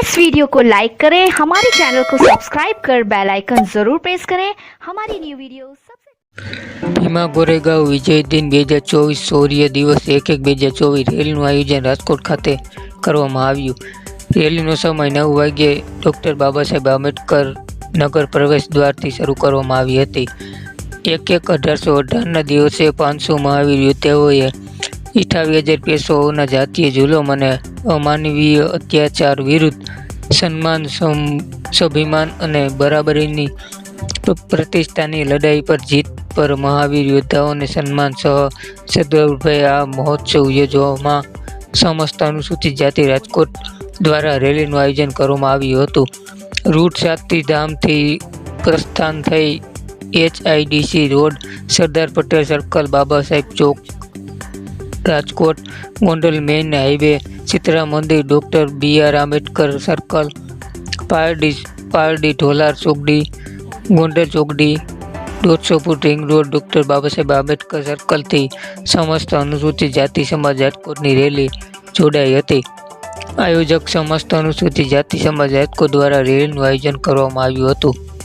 इस वीडियो को लाइक करें हमारे चैनल को सब्सक्राइब कर बेल आइकन जरूर प्रेस करें हमारी न्यू वीडियो सबसे ભીમા ગોરેગાંવ વિજય દિન બે હજાર ચોવીસ શૌર્ય દિવસ એક એક બે હજાર ચોવીસ રેલીનું આયોજન રાજકોટ ખાતે કરવામાં આવ્યું રેલીનો સમય નવ વાગ્યે ડૉક્ટર બાબા સાહેબ આંબેડકર નગર પ્રવેશ દ્વારથી શરૂ કરવામાં આવી હતી એક એક અઢારસો અઢારના દિવસે પાંચસો મહાવીર યોદ્ધાઓએ અઠાવીસ હજાર પેશોઓના જાતીય જુલમ અને અમાનવીય અત્યાચાર વિરુદ્ધ સન્માન સ્વાભિમાન અને બરાબરીની પ્રતિષ્ઠાની લડાઈ પર જીત પર મહાવીર યોદ્ધાઓને સન્માન સહ સદભાઈ આ મહોત્સવ યોજવામાં સમસ્ત અનુસૂચિત જાતિ રાજકોટ દ્વારા રેલીનું આયોજન કરવામાં આવ્યું હતું. રૂટ સાતથી ધામથી પ્રસ્થાન થઈ HIDC road, Sardar Patel circle, Baba Saheb Chowk Rajkot, Gondal main highway, Chitra Mandir, doctor B R Ambedkar circle, Pardi Pardi Dholar ચોકડી, ગોંડલ ચોકડી દોઢસો foot ring road, doctor Babasaheb Ambedkar સર્કલથી સમસ્ત અનુસૂચિત જાતિ સમાજ રાજકોટની રેલી જોડાઈ હતી. આયોજક સમસ્ત અનુસૂચિત જાતિ સમાજ રાજકોટ દ્વારા રેલીનું આયોજન કરવામાં આવ્યું હતું.